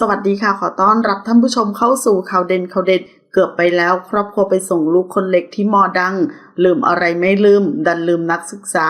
สวัสดีค่ะ ขอต้อนรับท่านผู้ชมเข้าสู่ข่าวเด่นข่าวเด็ด เกือบไปแล้ว ครอบครัวไปส่งลูกคนเล็กที่มอดัง ลืมอะไรไม่ลืม ดันลืมนักศึกษา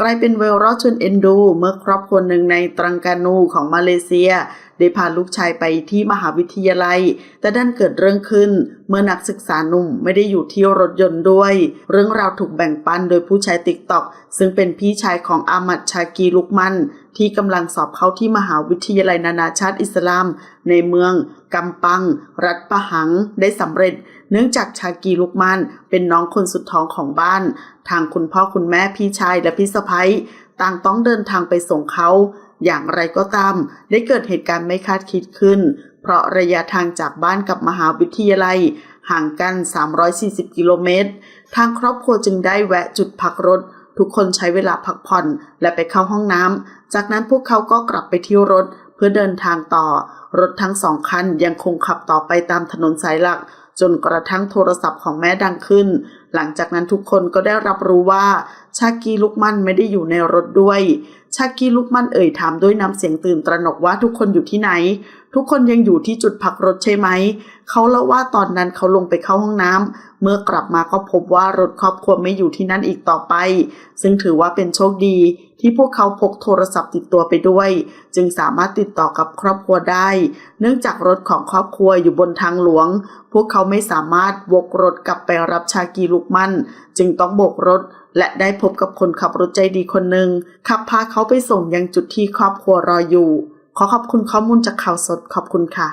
กลายเป็นเวลรอดชวนเอ็นดู เมื่อครอบครัวหนึ่งในตรังกานูของมาเลเซีย ได้พาลูกชายไปที่มหาวิทยาลัย แต่ดันเกิดเรื่องขึ้น เมื่อนักศึกษาหนุ่มไม่ได้อยู่ที่รถยนต์ด้วย เรื่องราวถูกแบ่งปันโดยผู้ใช้ติ๊กต็อกซึ่งเป็นพี่ชายของอามัดชากีลุกมัน ที่กำลังสอบเข้าที่มหาวิทยาลัยนานาชาติอิสลาม ในเมืองกำปัง รัฐปะหังได้สำเร็จ เนื่องจากชากีลุกมันเป็นน้องคนสุดท้องของบ้าน ทางคุณพ่อคุณแม่พี่ชายและพี่สะพ้ยต่างต้องเดินทางไปส่งเขา อย่างไรก็ตาม ได้เกิดเหตุการณ์ไม่คาดคิดขึ้น เพราะระยะทางจากบ้านกับมหาวิทยาลัย ห่างกัน 340 กิโลเมตร ทางครอบครัวจึงได้แวะจุดพักรถ ทุกคนใช้เวลาพักผ่อนและไปเข้าห้องน้ำ จากนั้นพวกเขาก็กลับไปที่รถเพื่อเดินทางต่อ รถทั้งสองคันยังคงขับต่อไปตามถนนสายหลัก จนกระทั่งโทรศัพท์ของแม่ดังขึ้น หลังจากนั้นทุกคนก็ได้รับรู้ว่า ชากีลุกมันไม่ได้อยู่ในรถด้วย ชากีลุกมันเอ่ยถามด้วยน้ำเสียงตื่นตระหนกว่าทุกคนอยู่ที่ไหน ทุกคนยังอยู่ที่จุดพักรถใช่ไหม เขาเล่าว่าตอนนั้นเขาลงไปเข้าห้องน้ำเมื่อกลับมาก็พบว่ารถครอบครัวไม่อยู่ที่นั่นอีกต่อไป ซึ่งถือว่าเป็นโชคดี ที่พวกเขาพกโทรศัพท์ติดตัวไปด้วย จึงสามารถติดต่อกับครอบครัวได้ เนื่องจากรถของครอบครัวอยู่บนทางหลวง พวกเขาไม่สามารถวกรถกลับไปรับชากีลุกมัน จึงต้องโบกรถ และได้พบกับคนขับรถใจดีคนหนึ่งขับพาเขาไปส่งยังจุดที่ครอบครัวรออยู่ ขอขอบคุณข้อมูลจากข่าวสดขอบคุณค่ะ